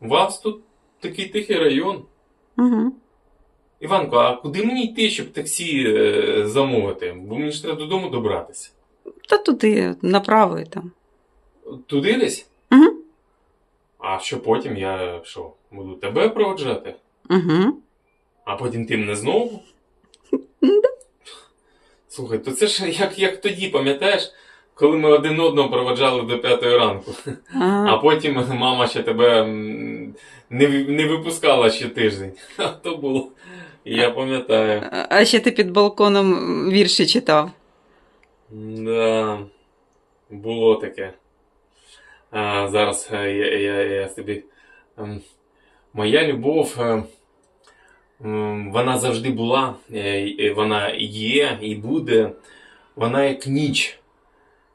У вас тут такий тихий район. Угу. Іванко, а куди мені йти, щоб таксі е, замовити? Бо мені ж треба додому добратися. Та туди, направо і там. Туди десь? Угу. А що потім я що, буду тебе проводжати? Угу. А потім ти мене знову? Да. Слухай, то це ж як, як тоді, пам'ятаєш, коли ми один одного проводжали до п'ятої ранку. А потім мама ще тебе не, не випускала ще тиждень. А то було. Я пам'ятаю. а ще ти під балконом вірші читав. Да, було таке. А, зараз е, я, я, я тобі. ем, Моя любов, е, вона завжди була, е, вона є і буде. Вона як ніч.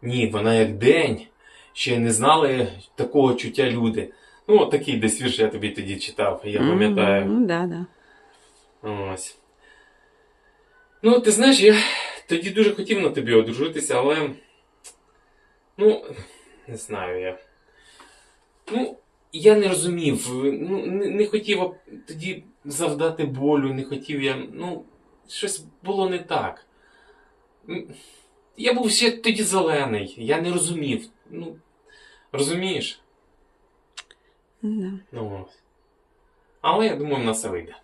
Ні, вона як день. Ще не знали такого чуття люди. Ну, от такий десь вірш я тобі тоді читав, я пам'ятаю. Ну, да, да. Ось. Ну, ти знаєш, я тоді дуже хотів на тобі одружитися, але. Ну, не знаю я. Ну, я не розумів. Ну, не, не хотів тоді завдати болю, не хотів я. Ну, щось було не так. Я був ще тоді зелений, я не розумів. Ну, розумієш? Да. Ну, ось. Але я думаю, в нас все вийде.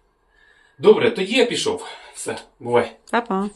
Добре, тоді я пішов. Все, бувай. Па-па.